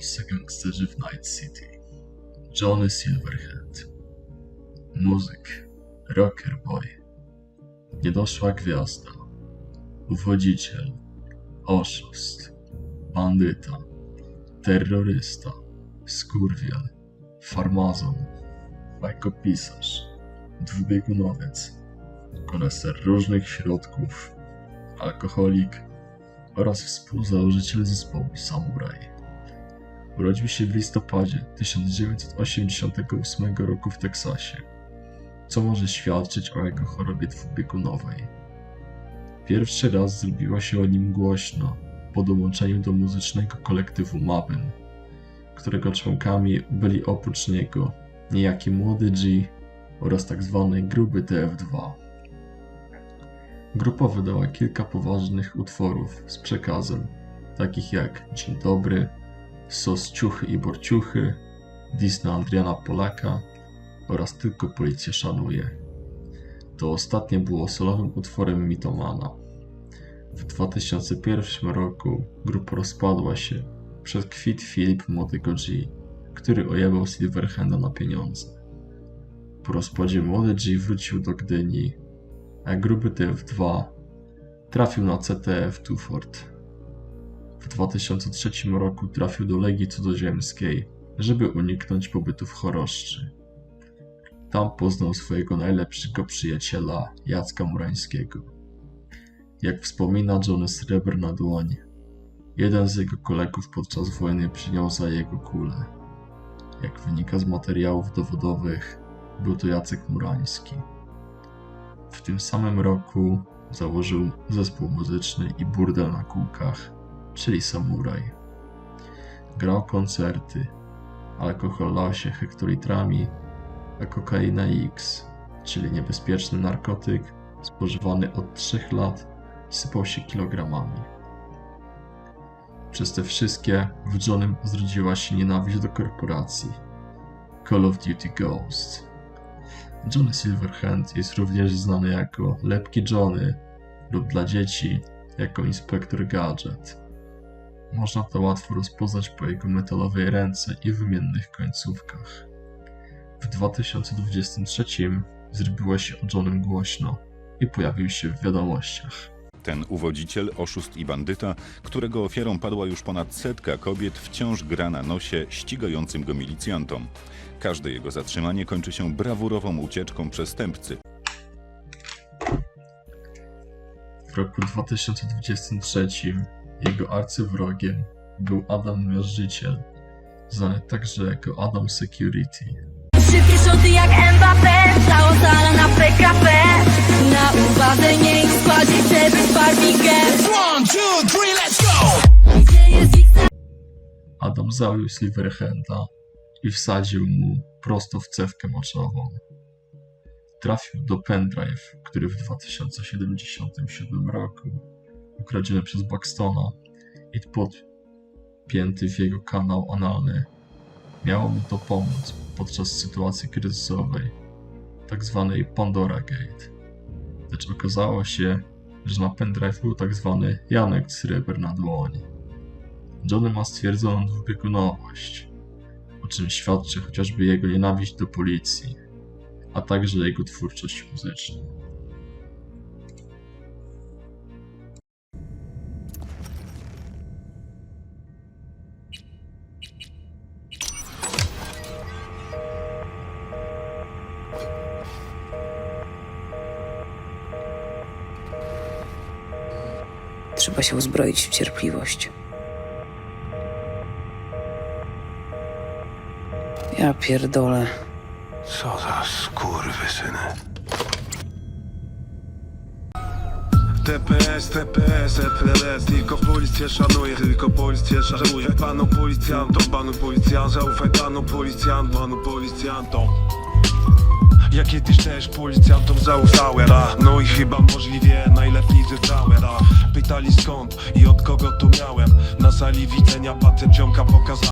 polscy gangsterzy w Night City. Johnny Silverhand. Muzyk. Rocker boy. Niedoszła gwiazda. Uwodziciel. Oszust. Bandyta. Terrorysta. Skurwiel. Farmazon. Bajkopisarz. Dwubiegunowiec. Koneser różnych środków. Alkoholik oraz współzałożyciel zespołu Samurai. Urodził się w listopadzie 1988 roku w Teksasie, co może świadczyć o jego chorobie dwubiegunowej. Pierwszy raz zrobiło się o nim głośno po dołączeniu do muzycznego kolektywu Mabin, którego członkami byli oprócz niego niejaki Młody G oraz tzw. gruby TF2. Grupa wydała kilka poważnych utworów z przekazem, takich jak Dzień dobry, Sos ciuchy i borciuchy, Dis na Adriana Polaka oraz Tylko policja szanuje. To ostatnie było solowym utworem Mitomana. W 2001 roku grupa rozpadła się przez kwit Filip Młodego G, który ojebał Silverhanda na pieniądze. Po rozpadzie Młody G wrócił do Gdyni, a gruby TF2 trafił na CTF Tufort. W 2003 roku trafił do Legii Cudzoziemskiej, żeby uniknąć pobytu w Choroszczy. Tam poznał swojego najlepszego przyjaciela, Jacka Murańskiego. Jak wspomina Johnny Sreber na dłoń, jeden z jego kolegów podczas wojny przyjął za jego kulę. Jak wynika z materiałów dowodowych, był to Jacek Murański. W tym samym roku założył zespół muzyczny i burdel na kółkach, czyli Samuraj. Grał koncerty, alkohol lał się hektolitrami, a kokaina X, czyli niebezpieczny narkotyk spożywany od 3 lat, sypał się kilogramami. Przez te wszystkie w Johnem zrodziła się nienawiść do korporacji. Call of Duty Ghost. Johnny Silverhand jest również znany jako Lepki Johnny lub dla dzieci jako Inspektor Gadget. Można to łatwo rozpoznać po jego metalowej ręce i wymiennych końcówkach. W 2023 zrobiło się o Johnem głośno i pojawił się w wiadomościach. Ten uwodziciel, oszust i bandyta, którego ofiarą padła już ponad setka kobiet, wciąż gra na nosie ścigającym go milicjantom. Każde jego zatrzymanie kończy się brawurową ucieczką przestępcy. W roku 2023 jego arcywrogiem był Adam Miażdżyciel, znany także jako Adam Security. Szybkie szoty jak Mbappé Cała sala na PKP Na uwadze nie ich składzie Barbie'em One, two, three, let's go! Gdzie jest ich Adam zabił Silverhanda i wsadził mu prosto w cewkę moczową. Trafił do pendrive, który w 2077 roku ukradziony przez Buxtona i podpięty w jego kanał analny. Miało mu to pomóc podczas sytuacji kryzysowej, tak zwanej Pandora Gate. Lecz okazało się, że na pendrive był tak zwany Janek Sreber na dłoni. Johnny ma stwierdzoną dwubiegunowość, o czym świadczy chociażby jego nienawiść do policji, a także jego twórczość muzyczna. Trzeba się uzbroić w cierpliwość. Ja pierdolę. Co za skurwysyny. TPS, TPS, FLS Tylko policję szanuje, tylko policję szanuje Panu policjantom, panu policjant Zaufaj panu policjant, panu policjantom ja kiedyś też policjantom zaufałem No i chyba możliwie najlepiej zyskałem a, Pytali skąd i od kogo tu miałem. Na sali widzenia patent ziomka pokazał